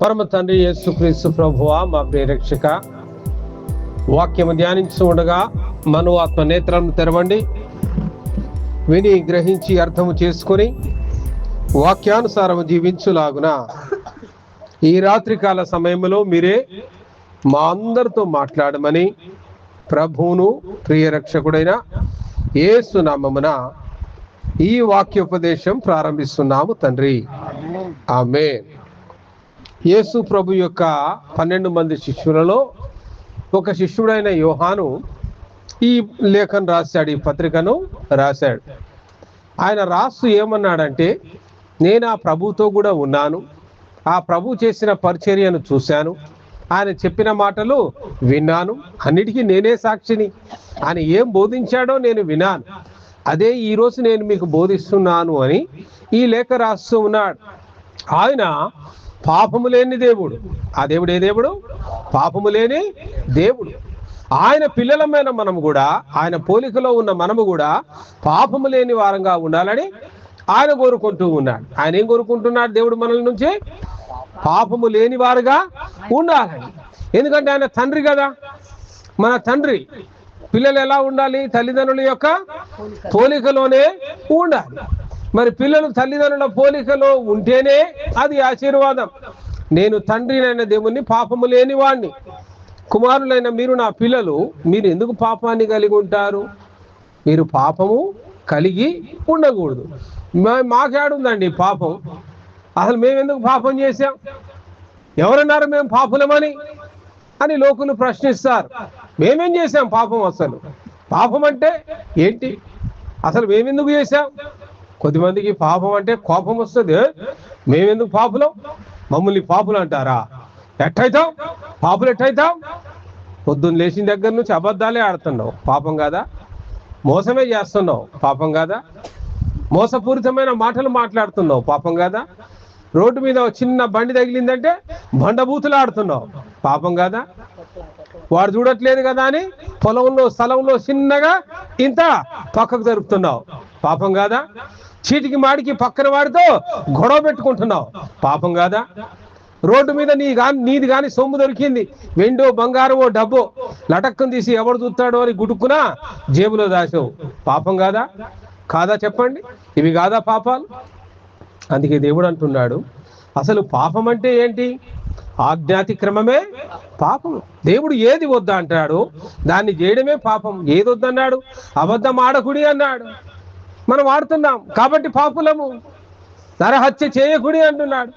పరమ తండ్రి యేసుక్రీస్తు ప్రభువ మా ప్రియరక్షక వాక్యము ధ్యానించి ఉండగా మను ఆత్మ నేత్రం తెరవండి. విని గ్రహించి అర్థము చేసుకొని వాక్యానుసారము జీవించులాగున. ఈ రాత్రికాల సమయంలో మీరే మా అందరితో మాట్లాడమని ప్రభువును ప్రియరక్షకుడైన ఏసునామమున ఈ వాక్యోపదేశం ప్రారంభిస్తున్నాము తండ్రి. ఆమె యేసు ప్రభు యొక్క పన్నెండు మంది శిష్యులలో ఒక శిష్యుడైన యోహాను ఈ లేఖను రాశాడు ఈ పత్రికను రాశాడు. ఆయన రాస్తూ ఏమన్నాడంటే నేను ఆ ప్రభుతో కూడా ఉన్నాను. ఆ ప్రభు చేసిన పరిచర్యను చూశాను. ఆయన చెప్పిన మాటలు విన్నాను. అన్నిటికీ నేనే సాక్షిని. ఆయన ఏం బోధించాడో నేను విన్నాను. అదే ఈరోజు నేను మీకు బోధిస్తున్నాను అని ఈ లేఖ రాస్తూ ఉన్నాడు. ఆయన పాపము లేని దేవుడు. ఆ దేవుడు ఏ దేవుడు? పాపము లేని దేవుడు. ఆయన పిల్లలమైన మనము కూడా ఆయన పోలికలో ఉన్న మనము కూడా పాపము లేని వారంగా ఉండాలని ఆయన కోరుకుంటూ ఉన్నాడు. ఆయన ఏం కోరుకుంటున్నాడు దేవుడు మనల నుంచి? పాపము లేని వారుగా ఉండాలని. ఎందుకంటే ఆయన తండ్రి కదా. మన తండ్రి పిల్లలు ఎలా ఉండాలి? తల్లిదండ్రుల యొక్క పోలికలోనే ఉండాలి. మరి పిల్లలు తల్లిదండ్రుల పోలికలో ఉంటేనే అది ఆశీర్వాదం. నేను తండ్రినైన దేవుణ్ణి పాపము లేని వాణ్ణి కుమారులైన మీరు నా పిల్లలు మీరు ఎందుకు పాపాన్ని కలిగి ఉంటారు? మీరు పాపము కలిగి ఉండకూడదు. మాకేడుందండి పాపం. అసలు మేమెందుకు పాపం చేశాం? ఎవరన్నారు మేము పాపులమని? అని లోకులు ప్రశ్నిస్తారు. మేమేం చేశాం పాపం అసలు? పాపం అంటే ఏంటి? అసలు మేమెందుకు చేశాం? కొద్దిమందికి పాపం అంటే కోపం వస్తుంది. మేమెందుకు పాపులం? మమ్మల్ని పాపులు అంటారా? ఎట్టయితాం పాపులు ఎట్టయితాం పొద్దున్న లేచిన దగ్గర నుంచి అబద్ధాలే ఆడుతున్నావు. పాపం కాదా? మోసమే చేస్తున్నావు. పాపం కాదా? మోసపూరితమైన మాటలు మాట్లాడుతున్నావు. పాపం కాదా? రోడ్డు మీద చిన్న బండి తగిలిందంటే బండబూతులు ఆడుతున్నావు. పాపం కాదా? వాడు చూడట్లేదు కదా అని పొలంలో స్థలంలో చిన్నగా ఇంత పక్కకు జరుపుతున్నావు. పాపం కాదా? చీటికి మాడికి పక్కన వాడితో గొడవ పెట్టుకుంటున్నావు. పాపం కాదా? రోడ్డు మీద నీ కానీ నీది కానీ సొమ్ము దొరికింది. వెండో బంగారమో డబ్బో లటక్కం తీసి ఎవడు చూస్తాడో అని గుడుక్కునా జేబులో దాచావు పాపం కాదా? కాదా చెప్పండి. ఇవి కాదా పాపాలు? అందుకే దేవుడు అంటున్నాడు. అసలు పాపం అంటే ఏంటి? ఆజ్ఞాతిక్రమమే పాపం. దేవుడు ఏది వద్దా అంటాడు దాన్ని చేయడమే పాపం. ఏది వద్దన్నాడు అబద్ధం ఆడకుడి అన్నాడు. మనం వాడుతున్నాం. కాబట్టి పాపులము నరహత్య చేయకుడి అంటున్నాడు.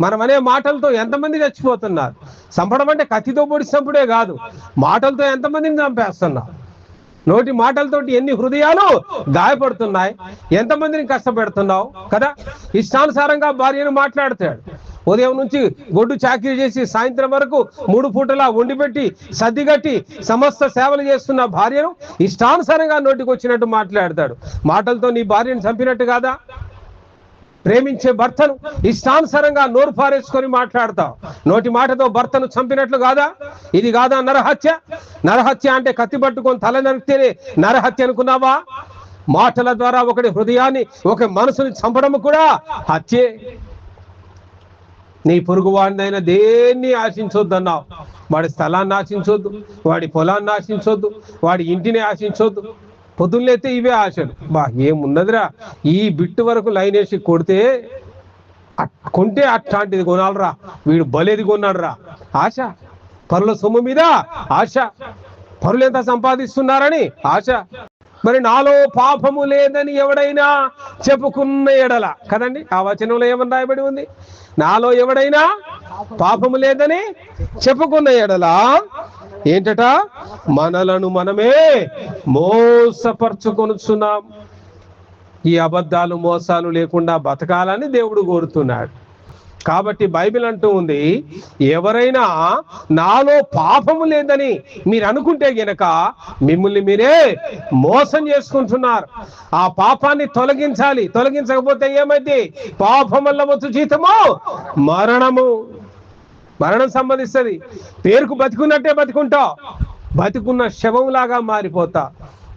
మనం అనే మాటలతో ఎంతమంది చచ్చిపోతున్నారు? చంపడం అంటే కత్తితో పొడి చంపుడే కాదు. మాటలతో ఎంతమందిని చంపేస్తున్నారు? నోటి మాటలతోటి ఎన్ని హృదయాలు గాయపడుతున్నాయి? ఎంతమందిని కష్టపెడుతున్నావు? కదా? ఇష్టానుసారంగా భార్యను మాట్లాడతాడు. ఉదయం నుంచి గొడ్డు చాకరీ చేసి సాయంత్రం వరకు మూడు పూటలా వండిపెట్టి సర్దిగట్టి సమస్త సేవలు చేస్తున్న భార్యను ఇష్టానుసారంగా నోటికి వచ్చినట్టు మాట్లాడతాడు. మాటలతో నీ భార్యను చంపినట్టు కాదా? ప్రేమించే భర్తను ఇష్టానుసారంగా నోరు పారేసుకొని మాట్లాడతావు. నోటి మాటతో భర్తను చంపినట్లు కాదా? ఇది కాదా నరహత్య? నరహత్య అంటే కత్తి పట్టుకొని తల నరికితేనే నరహత్య అనుకున్నావా? మాటల ద్వారా ఒకటి హృదయాన్ని ఒక మనసుని చంపడం కూడా హత్యే. నీ పొరుగు వాడినైనా దేన్ని ఆశించొద్దన్నావు? వాడి స్థలాన్ని ఆశించొద్దు వాడి పొలాన్ని ఆశించొద్దు వాడి ఇంటిని ఆశించొద్దు. పొద్దున్నైతే ఇవే ఆశలు. బా ఏమున్నదిరా? ఈ బిట్టు వరకు లైన్ వేసి కొడితే అట్- కొంటే అట్లాంటిది కొనాలరా. వీడు బలేది కొన్నాడురా. ఆశ? పరుల సొమ్ము మీద? ఆశ? పరులు ఎంత సంపాదిస్తున్నారని? ఆశ? మరి నాలో పాపము లేదని ఎవడైనా చెప్పుకున్న ఎడల. కదండి? ఆ వచనంలో ఏమని రాయబడి ఉంది? నాలో ఎవడైనా పాపము లేదని చెప్పుకున్న ఎడల. ఏంటట? మనలను మనమే మోసపరుచుకొనుచున్నాం. ఈ అబద్ధాలు మోసాలు లేకుండా బతకాలని దేవుడు కోరుతున్నాడు. కాబట్టి బైబిల్ అంటూ ఉంది ఎవరైనా నాలో పాపము లేదని మీరు అనుకుంటే గనక మిమ్మల్ని మీరే మోసం చేసుకుంటున్నారు. ఆ పాపాన్ని తొలగించాలి. తొలగించకపోతే ఏమైంది? పాపం వల్ల వచ్చు జీతము మరణము. మరణం సంబంధిస్తుంది. పేరుకు బతికున్నట్టే బతికుంటావు. బతికున్న శవంలాగా మారిపోతా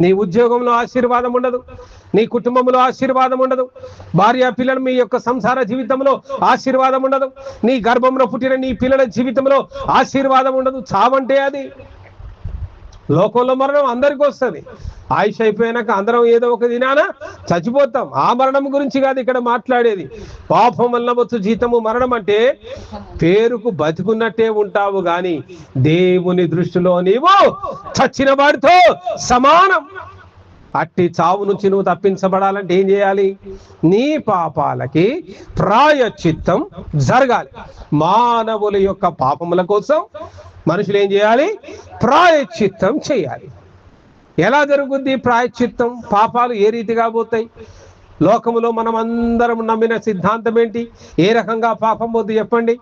నీ ఉద్యోగంలో ఆశీర్వాదం ఉండదు నీ కుటుంబంలో ఆశీర్వాదం ఉండదు భార్య పిల్లలు మీ యొక్క సంసార జీవితంలో ఆశీర్వాదం ఉండదు నీ గర్భంలో పుట్టిన నీ పిల్లల జీవితంలో ఆశీర్వాదం ఉండదు. చావంటే అది. లోకంలో మరణం అందరికీ వస్తుంది. ఆయుష్ అయిపోయాక అందరం ఏదో ఒక దినాన చచ్చిపోతాం. ఆ మరణం గురించి కాదు ఇక్కడ మాట్లాడేది. పాపం వల్ల వచ్చు జీతము మరణం అంటే పేరుకు బతుకున్నట్టే ఉంటావు గాని దేవుని దృష్టిలో నీవు చచ్చిన వాడితో సమానం. అట్టి చావు నుంచి నువ్వు తప్పించబడాలంటే ఏం చేయాలి? నీ పాపాలకి ప్రాయచిత్తం జరగాలి. మానవుల యొక్క పాపముల కోసం మనుషులు ఏం చేయాలి? ప్రాయచిత్తం చేయాలి. ఎలా జరుగుద్ది ప్రాయచిత్తం పాపాలు ఏ రీతిగా పోతాయి? లోకములో మనం అందరం నమ్మిన సిద్ధాంతం ఏంటి ఏ రకంగా పాపం పోద్ది చెప్పండి.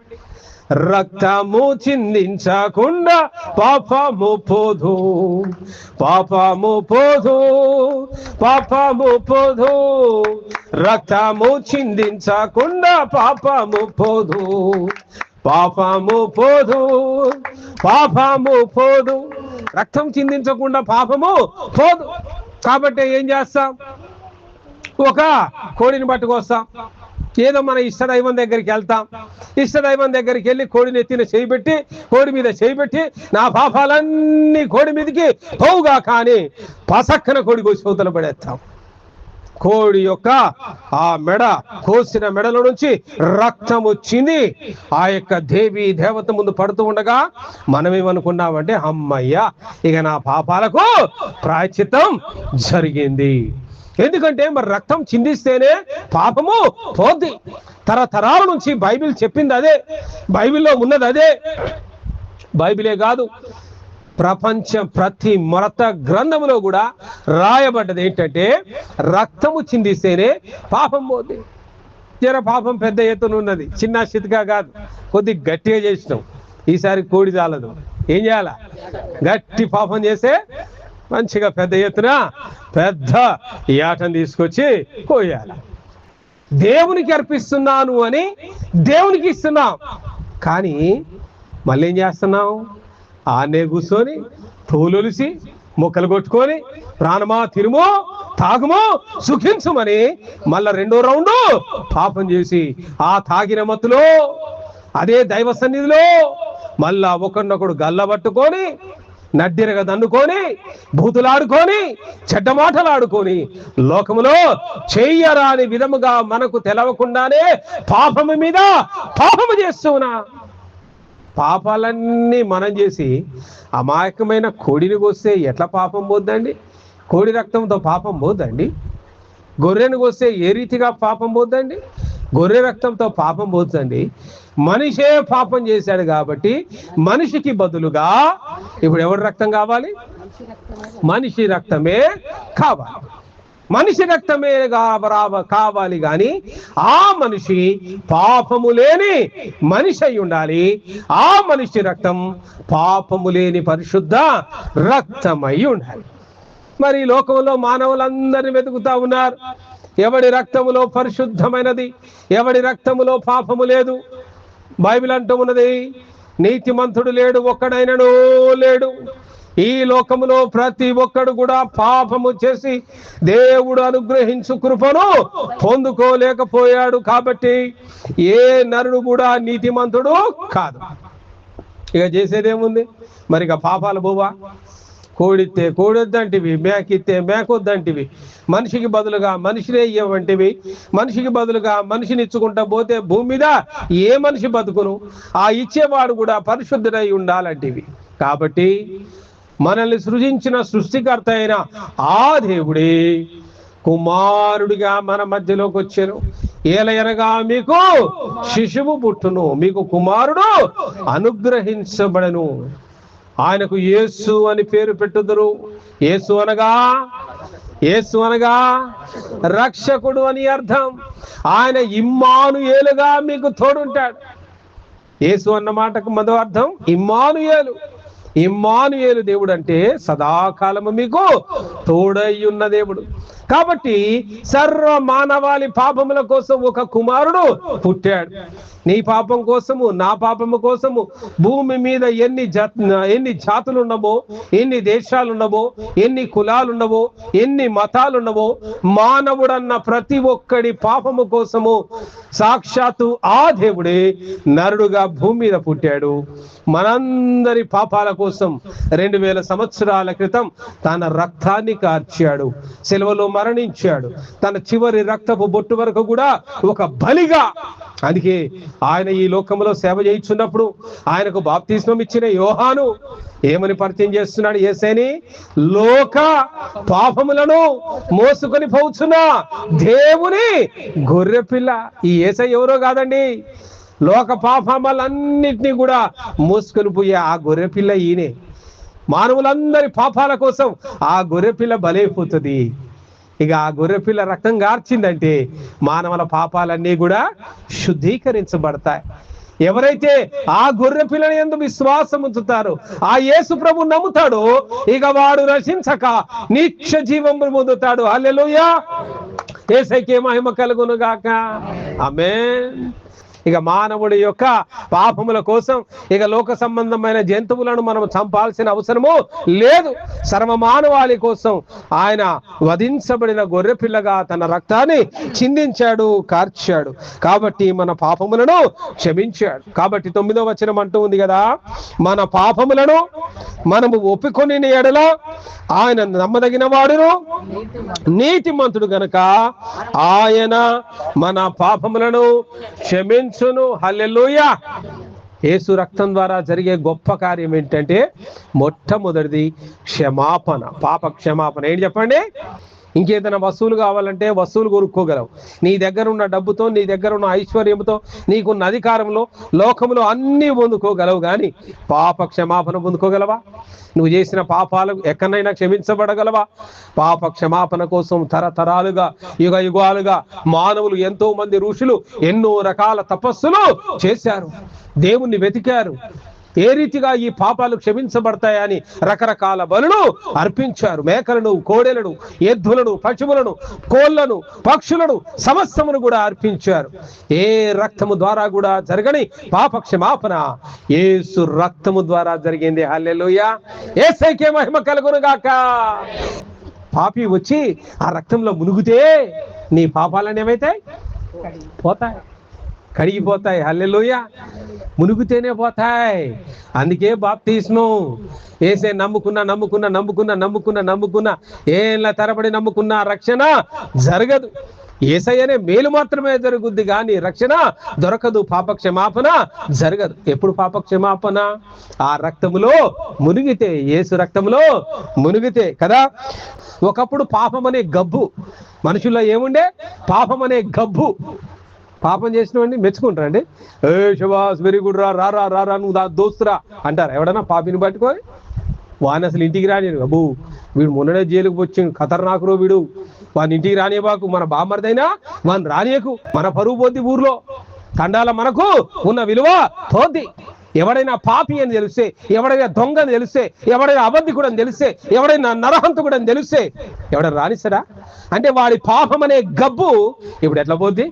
రక్తము చిందించకుండా పాపము పోదు పాపము పోదు పాపము పోదు. రక్తము చిందించకుండా పాపము పోదు పాపము పోదు పాపము పోదు. రక్తం చిందించకుండా పాపము పోదు. కాబట్టి ఏం చేస్తాం? ఒక కోడిని పట్టుకొస్తాం. ఏదో మన ఇష్టదైవం దగ్గరికి వెళ్తాం. ఇష్టదైవం దగ్గరికి వెళ్ళి కోడిని ఎత్తిన చేయిబెట్టి కోడి మీద చేయి పెట్టి నా పాపాలన్నీ కోడి మీదకి పోవుగా కానీ పసక్కన కోడి కోసి అవతల పడేస్తాం కోడి యొక్క ఆ మెడ కోసిన మెడలో నుంచి రక్తం వచ్చింది ఆ యొక్క దేవి దేవత ముందు పడుతూ ఉండగా మనం ఏమనుకున్నామంటే అమ్మయ్య ఇక నా పాపాలకు ప్రాయచిత్తం జరిగింది. ఎందుకంటే మరి రక్తం చిందిస్తేనే పాపము పోద్ది. తరతరాల నుంచి బైబిల్ చెప్పింది అదే. బైబిల్లో ఉన్నది అదే. బైబిలే కాదు. ప్రపంచం ప్రతి మరత గ్రంథములో కూడా రాయబడ్డది ఏంటంటే రక్తము చిందిస్తేనే పాపం పోద్ది. జర పాపం పెద్ద ఎత్తున ఉన్నది. చిన్న స్థితిగా కాదు. కొద్ది గట్టిగా చేసినాం. ఈసారి కోడి చాలదు ఏం చేయాలా? గట్టి పాపం చేస్తే మంచిగా పెద్ద ఎత్తున పెద్ద ఏటను తీసుకొచ్చి కోయాలి. దేవునికి అర్పిస్తున్నాను అని దేవునికి ఇస్తున్నాం. కానీ మళ్ళీ ఏం చేస్తున్నాం ఆనే కూర్చొని తోలొలిసి ముక్కలు కొట్టుకొని ప్రాణమా తిరుమో తాగుమో సుఖించమని మళ్ళా రెండో రౌండ్ పాపం చేసి ఆ తాగిన మత్తులో అదే దైవ సన్నిధిలో మళ్ళా ఒకరినొకడు గల్లబట్టుకొని నడ్డిరగ దండుకొని బూతులాడుకొని చెడ్డ మాటలాడుకొని లోకములో చెయ్యరాని విధముగా మనకు తెలవకుండానే పాపము మీద పాపము చేస్తున్నా పాపాలన్నీ మనం చేసి అమాయకమైన కోడిని కోస్తే ఎట్లా పాపం పోద్దండి? కోడి రక్తంతో పాపం పోద్దండి? గొర్రెను కోస్తే ఏ రీతిగా పాపం పోద్దండి? గొర్రె రక్తంతో పాపం పోతుందండి మనిషే పాపం చేశాడు కాబట్టి మనిషికి బదులుగా ఇప్పుడు ఎవరి రక్తం కావాలి? మనిషి రక్తమే కావాలి. మనిషి రక్తమే కావాలి గాని ఆ మనిషి పాపము లేని మనిషి అయి ఉండాలి. ఆ మనిషి రక్తం పాపము లేని పరిశుద్ధ రక్తమై ఉండాలి. మరి లోకంలో మానవులందరినీ వెతుకుతా ఉన్నారు. ఎవడి రక్తములో పరిశుద్ధమైనది? ఎవడి రక్తములో పాపము లేదు? బైబిల్ అంటూ ఉన్నది నీతిమంతుడు లేడు ఒక్కడైనను లేడు. ఈ లోకములో ప్రతి ఒక్కడు కూడా పాపము చేసి దేవుడు అనుగ్రహించు కృపను పొందుకోలేకపోయాడు కాబట్టి ఏ నరుడు కూడా నీతిమంతుడు కాదు. ఇక చేసేదేముంది? మరి ఇక పాపాలు పోవా? కోడితే కోడొద్దంటివి మేకిస్తే మేకొద్దంటివి. మనిషికి బదులుగా మనిషినే ఇవ్వంటివి మనిషికి బదులుగా మనిషిని ఇచ్చుకుంటా పోతే భూమి మీద ఏ మనిషి బతుకును? ఆ ఇచ్చేవాడు కూడా పరిశుద్ధుడై ఉండాలంటివి. కాబట్టి మనల్ని సృజించిన సృష్టికర్త అయిన ఆ దేవుడే కుమారుడిగా మన మధ్యలోకి వచ్చాను ఏలయనగా మీకు శిశువు పుట్టును. మీకు కుమారుడు అనుగ్రహించబడను. ఆయనకు యేసు అని పేరు పెట్టుదరు. యేసు అనగా యేసు అనగా రక్షకుడు అని అర్థం. ఆయన ఇమ్మానుయేలుగా మీకు తోడుంటాడు. యేసు అన్న మాటకు మదో అర్థం? ఇమ్మానుయేలు. ఇమ్మానుయేలు దేవుడు అంటే సదాకాలము మీకు తోడై ఉన్న దేవుడు. కాబట్టి సర్వ మానవాళి పాపముల కోసం ఒక కుమారుడు పుట్టాడు. నీ పాపం కోసము నా పాపము కోసము భూమి మీద ఎన్ని ఎన్ని జాతులు ఉన్నవో ఎన్ని దేశాలు ఉన్నవో ఎన్ని కులాలు ఉన్నవో ఎన్ని మతాలు ఉన్నవో మానవుడన్న ప్రతి ఒక్కడి పాపము కోసము సాక్షాత్తు ఆ దేవుడే నరుడుగా భూమి మీద పుట్టాడు. మనందరి పాపాల కోసం రెండు వేల సంవత్సరాల క్రితం తన రక్తాన్ని కార్చాడు. సెలవులో మరణించాడు. తన చివరి రక్తపు బొట్టు వరకు కూడా ఒక బలిగా అందుకే ఆయన ఈ లోకంలో సేవ చేయించున్నప్పుడు ఆయనకు బాప్తిస్మం ఇచ్చిన యోహాను ఏమని పరిచయం చేస్తున్నాడు? ఏసేని లోక పాపములను మోసుకొని పోచున్న దేవుని గొర్రెపిల్ల. ఈ ఏసై ఎవరో కాదండి. లోక పాపములన్నిటినీ కూడా మోసుకొని పోయే ఆ గొర్రెపిల్ల ఈయనే. మానవులందరి పాపాల కోసం ఆ గొర్రెపిల్ల బలైపోతుంది. ఇక ఆ గొర్రెపిల్ల రక్తం గార్చిందంటే మానవుల పాపాలన్నీ కూడా శుద్ధీకరించబడతాయి. ఎవరైతే ఆ గొర్రె పిల్లని ఎందు విశ్వాసం ఉంచుతారో ఆ యేసు ప్రభు నమ్ముతాడో ఇక వాడు రచించక నిత్య జీవం పొందుతాడు. అల్లెలుయా ఏసైకే మహిమ కలుగును గాక ఆమేన్. ఇక మానవుడి యొక్క పాపముల కోసం ఇక లోక సంబంధమైన జంతువులను మనం చంపాల్సిన అవసరము లేదు. సర్వ మానవాళి కోసం ఆయన వధించబడిన గొర్రె పిల్లగా తన రక్తాన్ని చిందించాడు కార్చాడు. కాబట్టి మన పాపములను క్షమించాడు. కాబట్టి తొమ్మిదో వచనం అంటూ ఉంది కదా మన పాపములను మనము ఒప్పుకొని ఎడల ఆయన నమ్మదగిన వాడును. నీతిమంతుడు గనక ఆయన మన పాపములను క్షమించ జయించును హల్లెలూయా. యేసు రక్తం ద్వారా జరిగే గొప్ప కార్యం ఏంటంటే మొట్టమొదటిది క్షమాపణ పాప క్షమాపణ ఏంటి చెప్పండి? ఇంకేదైనా వస్తువులు కావాలంటే వస్తువులు కొనుక్కోగలవు. నీ దగ్గర ఉన్న డబ్బుతో నీ దగ్గర ఉన్న ఐశ్వర్యంతో నీకున్న అధికారంలో లోకములో అన్నీ పొందుకోగలవు. కానీ పాప క్షమాపణ పొందుకోగలవా? నువ్వు చేసిన పాపాలు ఎక్కడైనా క్షమించబడగలవా? పాప క్షమాపణ కోసం తరతరాలుగా యుగ యుగాలుగా మానవులు ఎంతో మంది ఋషులు ఎన్నో రకాల తపస్సులు చేశారు. దేవుణ్ణి వెతికారు. ఏ రీతిగా ఈ పాపాలు క్షమించబడతాయని రకరకాల బలులు అర్పించారు. మేకలను కోడెలను ఎద్దులను పశువులను కోళ్ళను పక్షులను సమస్తమును కూడా అర్పించారు. ఏ రక్తము ద్వారా కూడా జరగని పాప క్షమాపణ ఏసు రక్తము ద్వారా జరిగింది. హల్లెలుయా! ఏసైకే మహిమ కలుగును గాక పాపి వచ్చి ఆ రక్తంలో మునుగుతే నీ పాపాలని ఏమైతాయి? పోతాయి. కడిగిపోతాయి. హల్లెలుయా! మునుగుతేనే పోతాయి. అందుకే బాప్తిస్మం ఏసే నమ్ముకున్న నమ్ముకున్న నమ్ముకున్న నమ్ముకున్న నమ్ముకున్న. ఏళ్ళ తరబడి నమ్ముకున్న రక్షణ జరగదు. ఏసయ్యనే మేలు మాత్రమే జరుగుద్ది కానీ రక్షణ దొరకదు. పాపక్షమాపణ జరగదు. ఎప్పుడు పాపక్షమాపణ? ఆ రక్తములో మునిగితే ఏసు రక్తములో మునిగితే కదా? ఒకప్పుడు పాపం అనే గబ్బు. మనుషుల్లో ఏముండే? పాపం అనే గబ్బు. పాపం చేసినవండి మెచ్చుకుంటారండి ఏ శబాస్ వెరీ గుడ్ రా రా రా రా రా నువ్వు దా దోస్తురా అంటారు? ఎవడన్నా పాపిని పట్టుకొని? వాని అసలు ఇంటికి రాని అబ్బు వీడు మొన్ననే జైలుకు వచ్చి ఖతర్నాకురో వీడు. వాని ఇంటికి రానియబాకు మన బామ్మర్దైనా వాని రానియకు మన పరువు పోద్ది ఊర్లో. తండాల మనకు ఉన్న విలువ పోద్ది. ఎవడైనా పాపి అని తెలిస్తే ఎవడైనా దొంగ అని తెలిస్తే ఎవడైనా అబద్ధికుడు అని తెలిస్తే ఎవడైనా నరహంతకుడు అని తెలిస్తే ఎవడైనా రానిస్తాడా? అంటే వాడి పాపం అనే గబ్బు ఇప్పుడు ఎట్లా పోద్ది?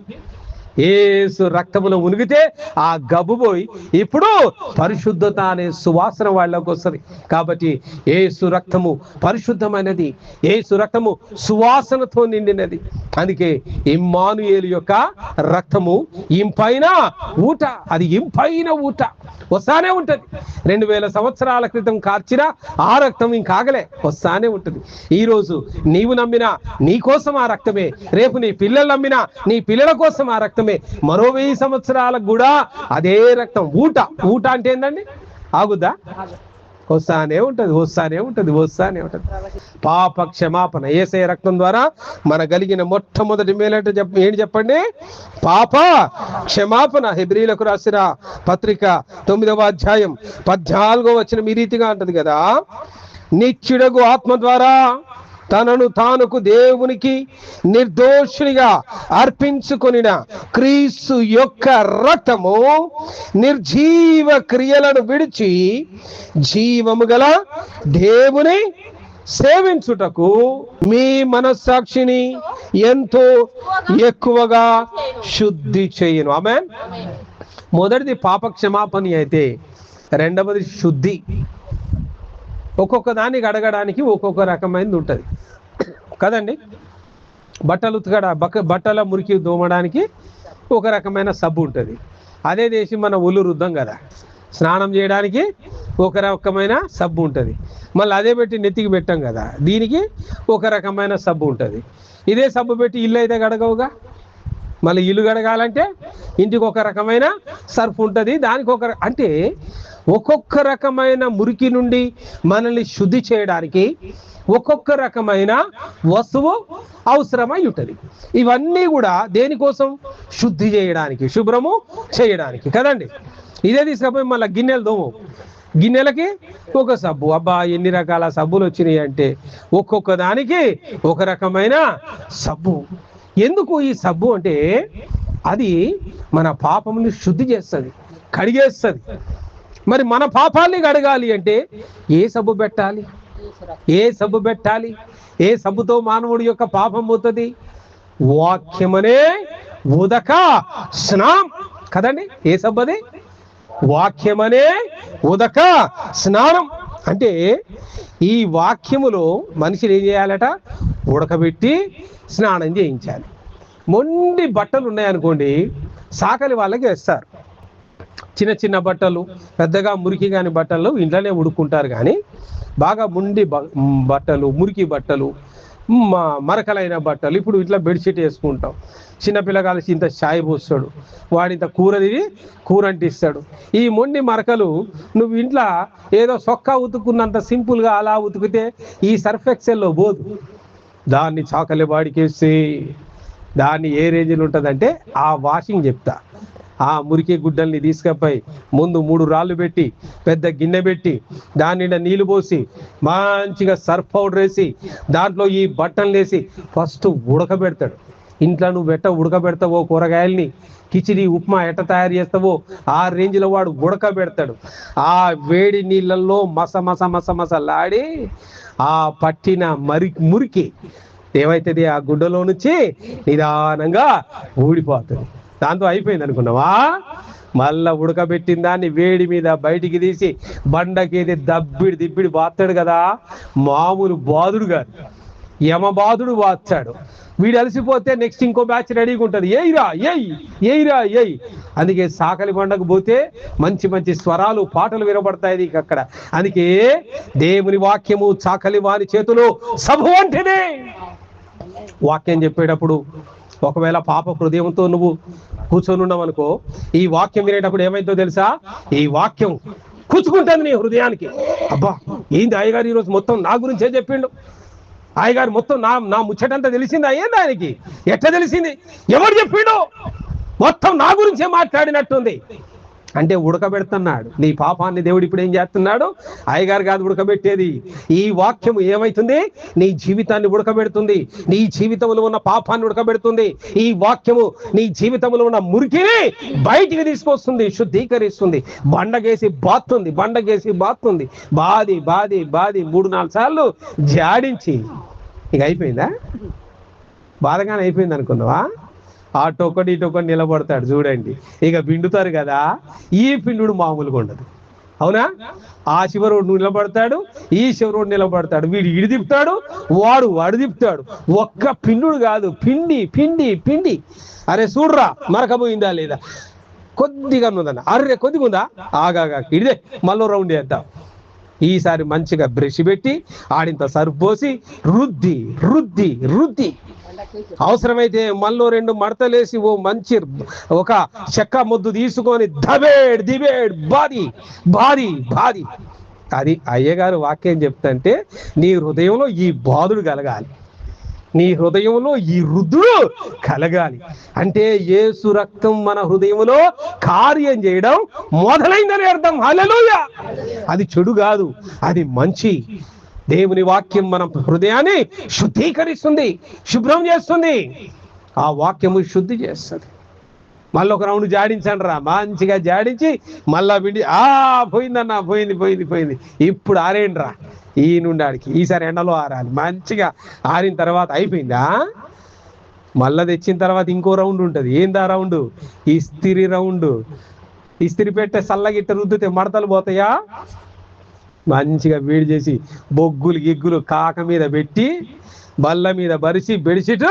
ఏసు రక్తములో ఉనిగితే ఆ గబ్బు పోయి ఇప్పుడు పరిశుద్ధత అనే సువాసన వాళ్ళకు వస్తుంది. కాబట్టి ఏసు రక్తము పరిశుద్ధమైనది. ఏసు రక్తము సువాసనతో నిండినది. అందుకే ఇమ్మానుయేలు యొక్క రక్తము ఇంపైన ఊట. అది ఇంపైన ఊట. వస్తానే ఉంటది. రెండు వేల సంవత్సరాల క్రితం కార్చిన ఆ రక్తం ఇంకాగలే వస్తానే ఉంటది. ఈ రోజు నీవు నమ్మిన నీ కోసం ఆ రక్తమే. రేపు నీ పిల్లలు నమ్మినా నీ పిల్లల కోసం ఆ రక్తమే. మరో వెయ్యి సంవత్సరాలకు కూడా అదే రక్తం. ఊట ఊట అంటే ఏంటండి ఆగుద్దా? వస్తానే ఉంటది వస్తానే ఉంటది వస్తానే ఉంటది. పాప క్షమాపణ. ఏసే రక్తం ద్వారా మన కలిగిన మొట్టమొదటి మేలంటే చెప్ప ఏంటి చెప్పండి? పాప క్షమాపణ. హెబ్రిలకు రాసిన పత్రిక తొమ్మిదవ అధ్యాయం పద్నాలుగో వచ్చిన ఈ రీతిగా అంటది కదా. నిచ్చుడగు ఆత్మ ద్వారా తనను తానుకు దేవునికి నిర్దోషునిగా అర్పించుకొనిన క్రీస్తు యొక్క రక్తము నిర్జీవ క్రియలను విడిచి జీవము గల దేవుని సేవించుటకు మీ మనస్సాక్షిని ఎంతో ఎక్కువగా శుద్ధి చేయను. ఆమె మొదటిది పాప క్షమాపణ అయితే రెండవది శుద్ధి. ఒక్కొక్క దానికి అడగడానికి ఒక్కొక్క రకమైనది ఉంటుంది. కదండి? బట్టలు ఉతకడ బక్క బట్టల మురికి దోమడానికి ఒక రకమైన సబ్బు ఉంటుంది. అదే దేశం మన ఒళ్ళు రుద్దం కదా. స్నానం చేయడానికి ఒక రకమైన సబ్బు ఉంటుంది. మళ్ళీ అదే పెట్టి నెత్తికి పెట్టాం కదా. దీనికి ఒక రకమైన సబ్బు ఉంటుంది. ఇదే సబ్బు పెట్టి ఇల్లు అయితే గడగవుగా? మళ్ళీ ఇల్లు గడగాలంటే ఇంటికి ఒక రకమైన సర్ఫ్ ఉంటుంది. దానికి ఒక అంటే ఒక్కొక్క రకమైన మురికి నుండి మనల్ని శుద్ధి చేయడానికి ఒక్కొక్క రకమైన వస్తువు అవసరమై ఉంటుంది ఇవన్నీ కూడా దేనికోసం? శుద్ధి చేయడానికి శుభ్రము చేయడానికి. కదండి? ఇదే తీసుకపోయి మళ్ళీ గిన్నెలు దోము గిన్నెలకి ఒక సబ్బు. అబ్బా ఎన్ని రకాల సబ్బులు వచ్చినాయి అంటే ఒక్కొక్క దానికి ఒక రకమైన సబ్బు. ఎందుకు ఈ సబ్బు అంటే అది మన పాపముని శుద్ధి చేస్తుంది కడిగేస్తుంది. మరి మన పాపాల్ని కడగాలి అంటే ఏ సబ్బు పెట్టాలి? ఏ సబ్బు పెట్టాలి? ఏ సబ్బుతో మానవుడి యొక్క పాపం పోతుంది? వాక్యమనే ఉదక స్నాం కదండి? ఏ సబ్బు అది? వాక్యమనే ఉదక స్నానం. అంటే ఈ వాక్యములో మనిషిని ఏం చేయాలట? ఉడకబెట్టి స్నానం చేయించాలి. మొండి బట్టలు ఉన్నాయనుకోండి సాకలి వాళ్ళకి వేస్తారు. చిన్న చిన్న బట్టలు పెద్దగా మురికి కాని బట్టలు ఇంట్లోనే ఉడుక్కుంటారు కానీ బాగా ముండి బ- బట్టలు మురికి బట్టలు మరకలైన బట్టలు. ఇప్పుడు ఇట్లా బెడ్షీట్ వేసుకుంటాం. చిన్నపిల్లగాలి ఇంత ఛాయ్ పోస్తాడు. వాడింత కూర తిని కూర అంటిస్తాడు. ఈ మొండి మరకలు నువ్వు ఇంట్లో ఏదో సొక్కా ఉతుకున్నంత సింపుల్గా అలా ఉతికితే ఈ సర్ఫ్ ఎక్సెల్లో పోదు. దాన్ని చాకలి వాడికేసి దాన్ని ఏ రేంజ్లో ఉంటుందంటే ఆ వాషింగ్ చెప్తా. ఆ మురికి గుడ్డల్ని తీసుకపోయి ముందు మూడు రాళ్ళు పెట్టి పెద్ద గిన్నె పెట్టి దాని నీళ్ళు పోసి మంచిగా సర్ఫ్ పౌడర్ వేసి దాంట్లో ఈ బట్టలు వేసి ఫస్ట్ ఉడకబెడతాడు. ఇంట్లో నువ్వు ఎట్ట ఉడకబెడతావో కూరగాయల్ని? కిచిడి ఉప్మా ఎట్ట తయారు చేస్తావో ఆ రేంజ్లో వాడు ఉడకబెడతాడు. ఆ వేడి నీళ్ళల్లో మస మస మస మసలాడి ఆ పట్టిన మరి మురికి ఏమైతుంది? ఆ గుడ్డలో నుంచి నిదానంగా ఊడిపోతుంది. దాంతో అయిపోయింది అనుకున్నావా? మళ్ళా ఉడకబెట్టిన దాన్ని వేడి మీద బయటికి తీసి బండకేది దబ్బిడి దిబ్బిడి బాత్తాడు కదా? మామూలు బాదుడు కాదు యమబాధుడు వాచాడు వీడు అలసిపోతే నెక్స్ట్ ఇంకో బ్యాచ్ రెడీగా ఉంటుంది. ఏయిరా ఏయ్ ఏయిరా ఏయ్. అందుకే సాకలి పండగ పోతే మంచి మంచి స్వరాలు పాటలు వినబడతాయి నీకు అక్కడ. అందుకే దేవుని వాక్యము చాకలి వాని చేతులు సభ వంటిదే. వాక్యం చెప్పేటప్పుడు ఒకవేళ పాప హృదయంతో నువ్వు కూర్చొని ఉన్నావనుకో ఈ వాక్యం వినేటప్పుడు ఏమైందో తెలుసా? ఈ వాక్యం కూర్చుకుంటుంది నీ హృదయానికి. అబ్బా ఏంది అయ్యగారు ఈరోజు మొత్తం నా గురించే చెప్పిండు? అయ్యగారు మొత్తం నా నా ముచ్చటంతా తెలిసింది? అయ్యేది ఆయనకి? ఎట్లా తెలిసింది? ఎవరు చెప్పిండు? మొత్తం నా గురించే మాట్లాడినట్టుంది. అంటే ఉడకబెడుతున్నాడు. నీ పాపాన్ని దేవుడు ఇప్పుడు ఏం చేస్తున్నాడు? అయ్యగారు కాదు ఉడకబెట్టేది. ఈ వాక్యం ఏమైతుంది? నీ జీవితాన్ని ఉడకబెడుతుంది. నీ జీవితంలో ఉన్న పాపాన్ని ఉడకబెడుతుంది. ఈ వాక్యము నీ జీవితంలో ఉన్న మురికిని బయటికి తీసుకొస్తుంది శుద్ధీకరిస్తుంది. బండగేసి బాత్తుంది బండగేసి బాతుంది బాది బాది బాది మూడు నాలుగు సార్లు జాడించి. ఇక అయిపోయిందా? బాధగానే అయిపోయింది అనుకున్నావా? అటు ఒకటి ఇటు ఒకటి నిలబడతాడు చూడండి. ఇక పిండుతారు కదా ఈ పిండుడు మామూలుగా ఉండదు. అవునా? ఆ శివరుడు నిలబడతాడు ఈ శివరుడు నిలబడతాడు. వీడు ఇడి తిప్పుతాడు వాడు వాడు తిప్పుతాడు. ఒక్క పిండుడు కాదు పిండి పిండి పిండి. అరే చూడరా మరకపోయిందా లేదా? కొద్దిగా ఉందన్న అర్రే కొద్దిగా ఉందా? ఆగాగా ఇడిదే మళ్ళీ రౌండ్ వేద్దాం. ఈసారి మంచిగా బ్రష్ పెట్టి ఆడింత సరుపోసి రుద్ది రుద్ది రుద్ది. అవసరమైతే మళ్ళీ రెండు మడతలేసి ఓ మంచి ఒక చెక్క ముద్దు తీసుకొని దబేడ్ దిబేడ్ బాది బాది బాది. అది అయ్యగారు వాక్యం చెప్తంటే నీ హృదయంలో ఈ బాధుడు కలగాలి. నీ హృదయంలో ఈ రుద్రుడు కలగాలి. అంటే ఏసు రక్తం మన హృదయంలో కార్యం చేయడం మొదలైందని అర్థం. హల్లెలూయ! అది చెడు కాదు అది మంచి. దేవుని వాక్యం మన హృదయాన్ని శుద్ధీకరిస్తుంది శుభ్రం చేస్తుంది. ఆ వాక్యము శుద్ధి చేస్తుంది. మళ్ళీ ఒక రౌండ్ జాడించండి రా. మంచిగా జాడించి మళ్ళా విండి ఆ పోయిందన్న పోయింది పోయింది పోయింది. ఇప్పుడు ఆరేండి రా. ఈ నుండి ఆడికి. ఈసారి ఎండలో ఆరాలి. మంచిగా ఆరిన తర్వాత అయిపోయిందా? మళ్ళా తెచ్చిన తర్వాత ఇంకో రౌండ్ ఉంటుంది. ఏందా రౌండ్? ఇస్తిరి రౌండ్. ఇస్తిరి పెట్టే సల్లగిట్ట రుద్దితే మడతలు పోతాయా? మంచిగా వేడి చేసి బొగ్గులు గిగ్గులు కాక మీద పెట్టి బల్ల మీద బరిసి బెడిసిటు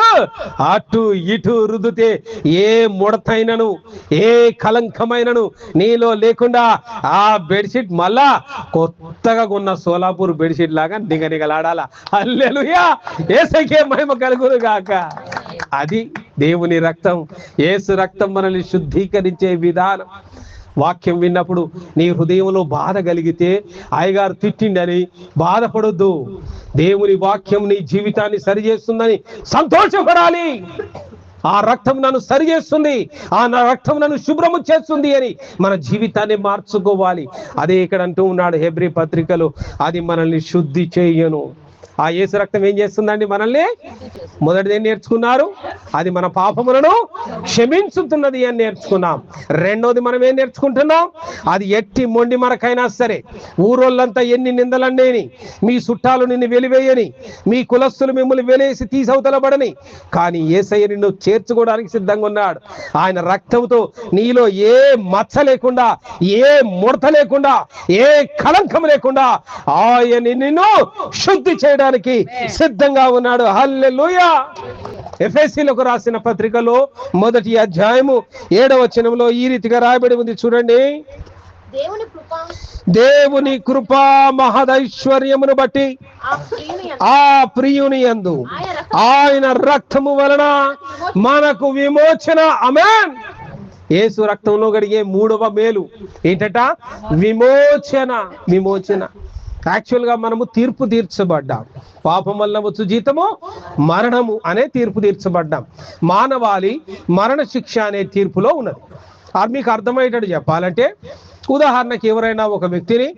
అటు ఇటు రుద్దుతే ఏ ముడతైనను ఏ కలంకమైనను నీలో లేకుండా ఆ బెడ్షీట్ మళ్ళా కొత్తగా కొన్న సోలాపూర్ బెడ్షీట్ లాగా నిగనిగలాడాల. అల్లెలుయా ఏసైకే మహిమ కలుగురు గాక. అది దేవుని రక్తం ఏసు రక్తం మనల్ని శుద్ధీకరించే విధానం. వాక్యం విన్నప్పుడు నీ హృదయంలో బాధ కలిగితే అయ్యగారు తిట్టిండని బాధపడొద్దు. దేవుని వాక్యం నీ జీవితాన్ని సరిచేస్తుందని సంతోషపడాలి. ఆ రక్తం నన్ను సరిచేస్తుంది. ఆ నా రక్తం నన్ను శుభ్రము చేస్తుంది అని మన జీవితాన్ని మార్చుకోవాలి. అదే ఇక్కడ అంటూ ఉన్నాడు హెబ్రి పత్రికలు అది మనల్ని శుద్ధి చేయను. ఆ యేసు రక్తం ఏం చేస్తుందండి మనల్ని? మొదటిది ఏం నేర్చుకున్నారు? అది మన పాపములను క్షమించుతున్నది అని నేర్చుకున్నాం. రెండోది మనం ఏం నేర్చుకుంటున్నాం? అది ఎట్టి మొండి మరకైనా సరే ఊరోళ్ళంతా ఎన్ని నిందలన్నేని మీ చుట్టాలు నిన్ను వెలివేయని మీ కులస్తులు మిమ్మల్ని వెలేసి తీసవతలబడని కానీ ఏసయ్య నిన్ను చేర్చుకోవడానికి సిద్ధంగా ఉన్నాడు. ఆయన రక్తంతో నీలో ఏ మచ్చ లేకుండా ఏ ముడత లేకుండా ఏ కళంకం లేకుండా ఆయన నిన్ను శుద్ధి చేయడానికి సిద్ధంగా ఉన్నాడు. హల్లెలూయా. ఎఫ్ఎస్సీలకు రాసిన పత్రికలో మొదటి అధ్యాయము ఏడవ వచనంలో ఈ రీతిగా రాయబడి ఉంది. చూడండి. దేవుని కృప మహదైశ్వర్యమును బట్టి ఆ ప్రియుని రక్తం. ఆయన రక్తము వలన మనకు విమోచన. అమెన్ యేసు రక్తంలో గడిగే మూడవ మేలు. ఏంటట? విమోచన. విమోచన. యాక్చువల్గా మనము తీర్పు తీర్చబడ్డాం. పాపం వల్ల వచ్చు జీతము మరణము అనే తీర్పు తీర్చబడ్డాం. మానవాళి మరణ శిక్ష అనే తీర్పులో ఉన్నది. అది మీకు అర్థమయ్యేటట్టు చెప్పాలంటే ఉదాహరణకి ఎవరైనా ఒక వ్యక్తిని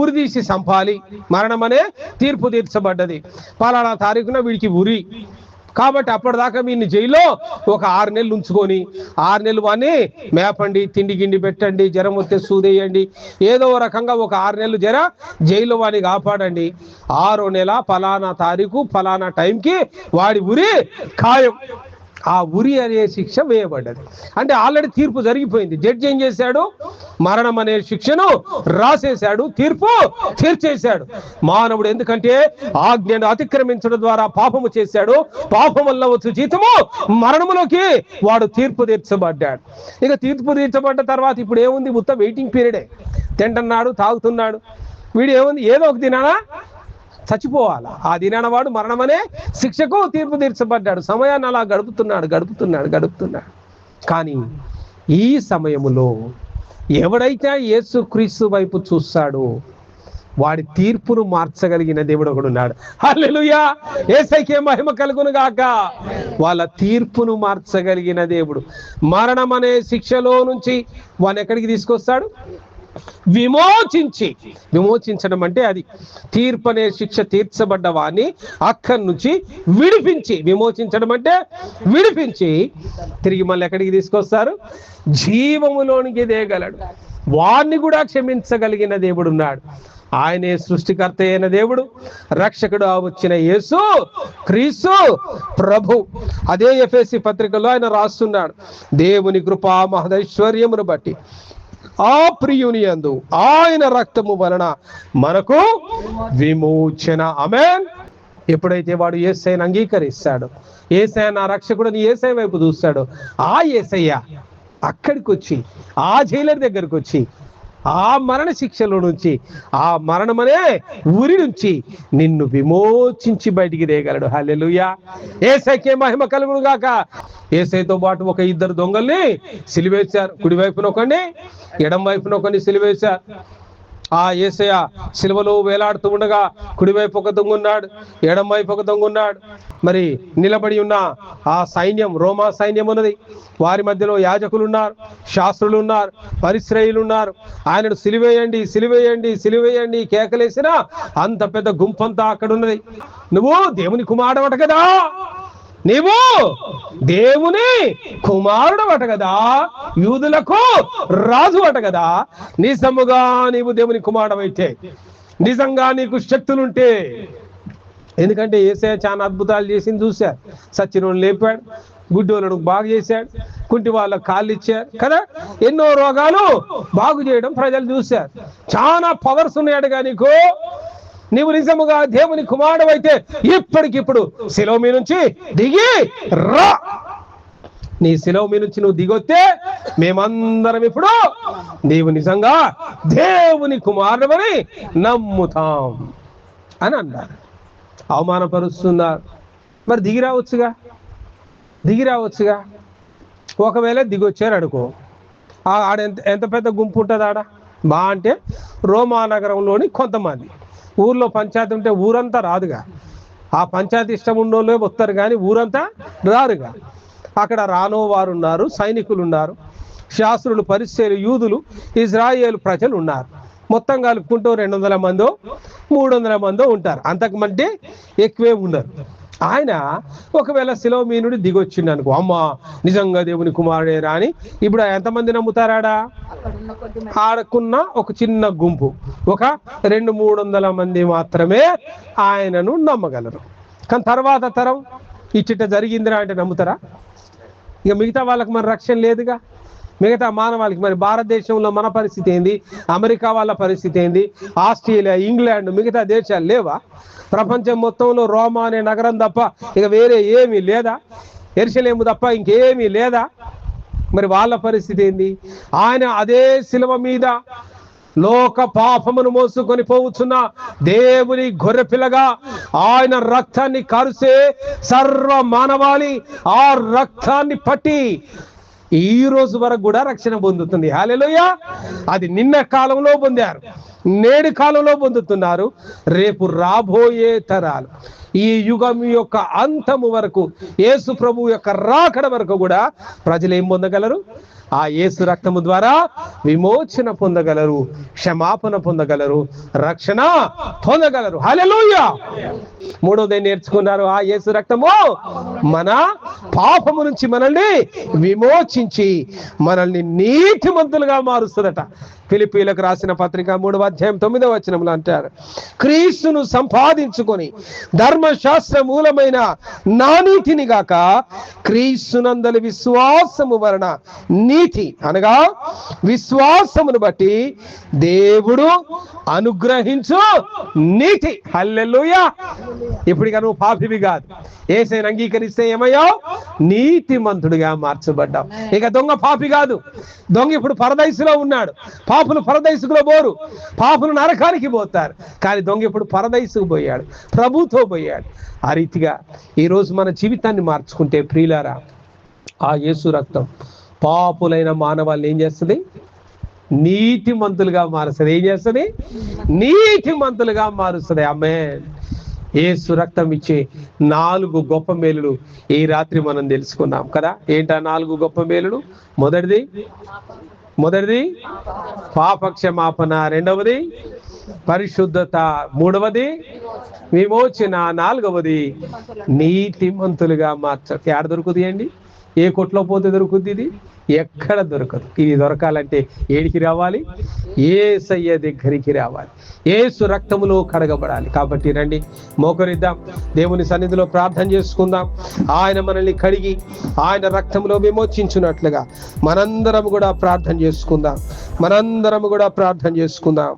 ఉరిదీసి సంపాలి మరణం అనే తీర్పు తీర్చబడ్డది. పలానా తారీఖున వీడికి ఉరి. కాబట్టి అప్పటిదాకా వీడిని జైల్లో ఒక ఆరు నెలలు ఉంచుకొని ఆరు నెలలు వాడిని మేపండి తిండి గిండి పెట్టండి జ్వరం వస్తే సూదేయండి. ఏదో రకంగా ఒక ఆరు నెలలు జర జైల్లో వాడిని కాపాడండి. ఆరో నెల ఫలానా తారీఖు ఫలానా టైంకి వాడి ఉరి ఖాయం. ఆ ఉరి అనే శిక్ష వేయబడ్డది. అంటే ఆల్రెడీ తీర్పు జరిగిపోయింది. జడ్జి ఏం చేశాడు? మరణం అనే శిక్షను రాసేశాడు. తీర్పు తీర్చేశాడు. మానవుడు ఎందుకంటే ఆజ్ఞను అతిక్రమించడం ద్వారా పాపము చేశాడు. పాపం వల్ల వచ్చు జీతము మరణములోకి వాడు తీర్పు తీర్చబడ్డాడు. ఇక తీర్పు తీర్చబడ్డ తర్వాత ఇప్పుడు ఏముంది? మొత్తం వెయిటింగ్ పీరియడే తింటున్నాడు తాగుతున్నాడు. వీడు ఏముంది? ఏదో ఒక దినానా చచ్చిపోవాలా? ఆ దినాన వాడు మరణమనే శిక్షకు తీర్పు తీర్చబడ్డాడు. సమయాన్ని అలా గడుపుతున్నాడు గడుపుతున్నాడు గడుపుతున్నాడు. కానీ ఈ సమయములో ఎవడైతే యేసు క్రీస్తు వైపు చూస్తాడో వాడి తీర్పును మార్చగలిగిన దేవుడు ఒకడు ఉన్నాడు. హల్లెలూయా! ఏసైకే మహిమ కలుగును గాక? వాళ్ళ తీర్పును మార్చగలిగిన దేవుడు. మరణం అనే శిక్షలో నుంచి వాడిని ఎక్కడికి తీసుకొస్తాడు? విమోచించి. విమోచించడం అంటే అది తీర్పు అనే శిక్ష తీర్చబడ్డ వాణ్ణి అక్కడి నుంచి విడిపించి. విమోచించడం అంటే విడిపించి. తిరిగి మళ్ళీ ఎక్కడికి తీసుకొస్తారు? జీవములోనికి దేగలడు. వాణ్ణి కూడా క్షమించగలిగిన దేవుడు ఉన్నాడు. ఆయనే సృష్టికర్త అయిన దేవుడు. రక్షకుడు వచ్చిన యేసు క్రీస్తు ప్రభు. అదే ఎఫ్ఎస్సి పత్రికలో ఆయన రాస్తున్నాడు. దేవుని కృపా మహదైశ్వర్యమును బట్టి. ఆ ప్రియుని అందు ఆయన రక్తము వలన మనకు విమోచన. అమెన్ ఎప్పుడైతే వాడు ఏసైని అంగీకరిస్తాడు ఏసై నా రక్షకుడిని ఏసై వైపు చూస్తాడు ఆ ఏసయ్య అక్కడికి వచ్చి ఆ జైలర్ దగ్గరకు వచ్చి ఆ మరణ శిక్షలో నుంచి ఆ మరణమనే ఉరి నుంచి నిన్ను విమోచించి బయటికి దేగలడు హలెలుయా ఏసైకే మహిమ కలుగును గాక. ఏసైతో పాటు ఒక ఇద్దరు దొంగల్ని సిలివేశారు. కుడి వైపున ఒకడిని ఎడం వైపున ఒకని సిలివేశారు. ఆ ఏసయ సిలువలో వేలాడుతూ ఉండగా కుడివైపు ఒక దొంగ ఉన్నాడు ఎడమవైపు ఒక దొంగ ఉన్నాడు. మరి నిలబడి ఉన్న ఆ సైన్యం రోమా సైన్యం ఉన్నది. వారి మధ్యలో యాజకులు ఉన్నారు శాస్త్రులు ఉన్నారు పరిశ్రయులు ఉన్నారు. ఆయనను సిలివేయండి సిలివేయండి సిలివేయండి కేకలేసిన అంత పెద్ద గుంపంతా అక్కడ ఉన్నది నువ్వు దేవుని కుమారుడవట కదా! నీవు దేవుని కుమారుడు అట కదా యూదులకు రాజు అట కదా నిజముగా నీవు దేవుని కుమారుడు అయితే నిజంగా నీకు శక్తులుంటే. ఎందుకంటే ఏసే చాలా అద్భుతాలు చేసింది చూశారు. సచ్చినోళ్ళు లేపాడు గుడ్డోళ్ళను బాగు చేశాడు కుంటి వాళ్ళకు కాళ్ళు ఇచ్చారు కదా ఎన్నో రోగాలు బాగు చేయడం ప్రజలు చూశారు. చాలా పవర్స్ ఉన్నాయడుగా నీకు. నీవు నిజముగా దేవుని కుమారుడు అయితే ఇప్పటికిప్పుడు శిలో మీ నుంచి దిగి రా. నీ శిలవ మీ నుంచి నువ్వు దిగొస్తే మేమందరం ఇప్పుడు నీవు నిజంగా దేవుని కుమారుడమని నమ్ముతాం అని అన్నారు. అవమానపరుస్తున్నారు. మరి దిగి రావచ్చుగా? దిగి రావచ్చుగా? ఒకవేళ దిగొచ్చారు అనుకో. ఆడ ఎంత ఎంత పెద్ద గుంపు ఉంటుంది ఆడ? బా అంటే రోమా నగరంలోని కొంతమంది. ఊర్లో పంచాయతీ ఉంటే ఊరంతా రాదుగా. ఆ పంచాయతీ ఇష్టం ఉన్నోళ్ళే వస్తారు కానీ ఊరంతా రారుగా. అక్కడ రానో వారు ఉన్నారు సైనికులు ఉన్నారు శాస్త్రులు పరిస్థితులు యూదులు ఇజ్రాయేల్ ప్రజలు ఉన్నారు. మొత్తం కలుపుకుంటూ రెండు వందల మందో మూడు వందల మందో ఉంటారు. అంతకు మంటే ఎక్కువే ఉండరు. ఆయన ఒకవేళ శిలోమీనుడు దిగొచ్చిండు అనుకో అమ్మా నిజంగా దేవుని కుమారుడే రాని ఇప్పుడు ఎంతమంది నమ్ముతారాడా అక్కడ ఆడకున్న ఒక చిన్న గుంపు. ఒక రెండు మూడు వందల మంది మాత్రమే ఆయనను నమ్మగలరు. కానీ తర్వాత తరం ఇచ్చిట జరిగిందిరా అంటే నమ్ముతారా? ఇక మిగతా వాళ్ళకి మరి రక్షణ లేదుగా? మిగతా మానవాళికి మరి భారతదేశంలో మన పరిస్థితి ఏంది? అమెరికా వాళ్ళ పరిస్థితి ఏంది? ఆస్ట్రేలియా ఇంగ్లాండ్ మిగతా దేశాలు లేవా? ప్రపంచం మొత్తంలో రోమా అనే నగరం తప్ప ఇక వేరే ఏమీ లేదా? ఎరిసలేము తప్ప ఇంకేమీ లేదా? మరి వాళ్ళ పరిస్థితి ఏంది? ఆయన అదే శిలవ మీద లోక పాపమును మోసుకొని పోవచ్చున్న దేవుని గొర్రె పిల్లగా ఆయన రక్తాన్ని కరిసే సర్వ మానవాళి ఆ రక్తాన్ని పట్టి ఈ రోజు వరకు కూడా రక్షణ పొందుతుంది. హాలెలుయ. అది నిన్న కాలంలో పొందారు. నేడు కాలంలో పొందుతున్నారు. రేపు రాబోయే తరాలు. ఈ యుగం యొక్క అంతము వరకు యేసు ప్రభు యొక్క రాకడ వరకు కూడా ప్రజలు ఏం పొందగలరు? ఆ యేసు రక్తము ద్వారా విమోచన పొందగలరు క్షమాపణ పొందగలరు రక్షణ పొందగలరు. హల్లెలూయా! మూడోది నేర్చుకున్నారు? ఆ యేసు రక్తము మన పాపము నుంచి మనల్ని విమోచించి మనల్ని నీతిమంతులుగా మారుస్తుందట. ఫిలిపీలకు రాసిన పత్రిక మూడవ అధ్యాయం తొమ్మిదవ వచనంలో అంటారు. క్రీస్తును సంపాదించుకొని ధర్మశాస్త్ర మూలమైన నా నీతిని గాక క్రీస్తునందలి విశ్వాసము వలన నీతి అనగా విశ్వాసమును బట్టి దేవుడు అనుగ్రహించు నీతి. హల్లెలూయా! ఇప్పుడు నువ్వు పాపివి కాదు. ఏసైని అంగీకరిస్తే ఏమయ్యావు నీతిమంతుడిగా మార్చబడ్డావు. ఇక దొంగ పాపి కాదు. దొంగ ఇప్పుడు పరదైసులో ఉన్నాడు. పాపులు పరదైసుకులో పోరు. పాపులు నరకానికి పోతారు. కానీ దొంగ ఇప్పుడు పరదైసుకు పోయాడు. ప్రభుతో పోయాడు. ఆ రీతిగా ఈరోజు మన జీవితాన్ని మార్చుకుంటే ప్రియులారా ఆ యేసు రక్తం పాపులైన మానవాళ్ళు ఏం చేస్తుంది? నీతిమంతులుగా మారుస్తుంది. ఏం చేస్తుంది? నీతిమంతులుగా మారుస్తుంది. అమ్మే ఏసు రక్తం ఇచ్చే నాలుగు గొప్ప మేలులు ఈ రాత్రి మనం తెలుసుకున్నాం కదా. ఏంటా నాలుగు గొప్ప మేలులు? మొదటిది మొదటిది పాపక్షమాపణ రెండవది పరిశుద్ధత మూడవది విమోచన నాలుగవది నీతిమంతులుగా మార్చ ఏడ దొరుకుతుంది అండి? ఏ కొట్లో పోతే దొరుకుద్ది ఇది? ఎక్కడ దొరకదు. ఇది దొరకాలంటే ఏడికి రావాలి? ఏసయ్య దగ్గరికి రావాలి. ఏసు రక్తములో కడగబడాలి. కాబట్టి రండి మోకరిద్దాం. దేవుని సన్నిధిలో ప్రార్థన చేసుకుందాం. ఆయన మనల్ని కడిగి ఆయన రక్తంలో విమోచించున్నట్లుగా మనందరం కూడా ప్రార్థన చేసుకుందాం. మనందరం కూడా ప్రార్థన చేసుకుందాం.